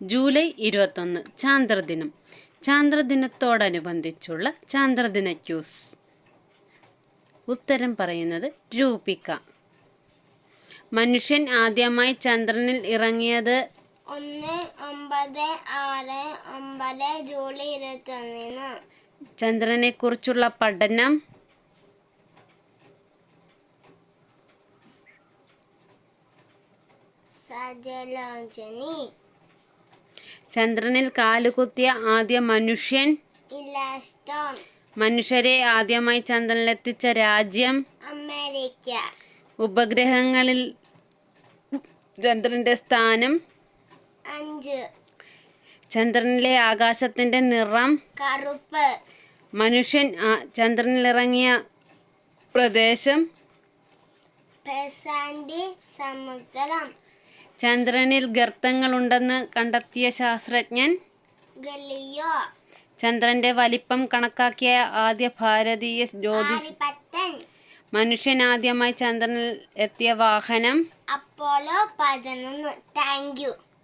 July ഇരുപത്തൊന്ന് ചാന്ദ്രദിനം. ചാന്ദ്രദിനത്തോടനുബന്ധിച്ചുള്ള ചാന്ദ്രദിന quiz. ഉത്തരം പറയുന്നത് രൂപിക. മനുഷ്യൻ ആദ്യമായി ചന്ദ്രനിൽ ഇറങ്ങിയത് ഒന്ന് ഒമ്പത് ആറ് ഒമ്പത് ജൂലൈ ഇരുപത്തി ഒന്നിന് ചന്ദ്രനെക്കുറിച്ചുള്ള പഠനം. സജലോചനി. ചന്ദ്രനിൽ കാലുകുത്തിയ ആദ്യ മനുഷ്യൻ? മനുഷ്യരെ ആദ്യമായി ചന്ദ്രനിലെത്തിച്ച രാജ്യം? അമേരിക്ക. ഉപഗ്രഹങ്ങളിൽ ചന്ദ്രന്റെ സ്ഥാനം? അഞ്ച്. ചന്ദ്രനിലെ ആകാശത്തിന്റെ നിറം? കറുപ്പ്. മനുഷ്യൻ ചന്ദ്രനിലിറങ്ങിയ പ്രദേശം? സമുദ്രം ചന്ദ്രനിൽ ഗർത്തങ്ങളുണ്ടെന്ന് കണ്ടെത്തിയ ശാസ്ത്രജ്ഞൻ ഗലിയോ ചന്ദ്രന്റെ വലിപ്പം കണക്കാക്കിയ ആദ്യ ഭാരതീയ ജ്യോതിഷ മനുഷ്യൻ ആദ്യമായി ചന്ദ്രനിൽ എത്തിയ വാഹനം അപ്പോളോ പതിനൊന്ന്. Thank you.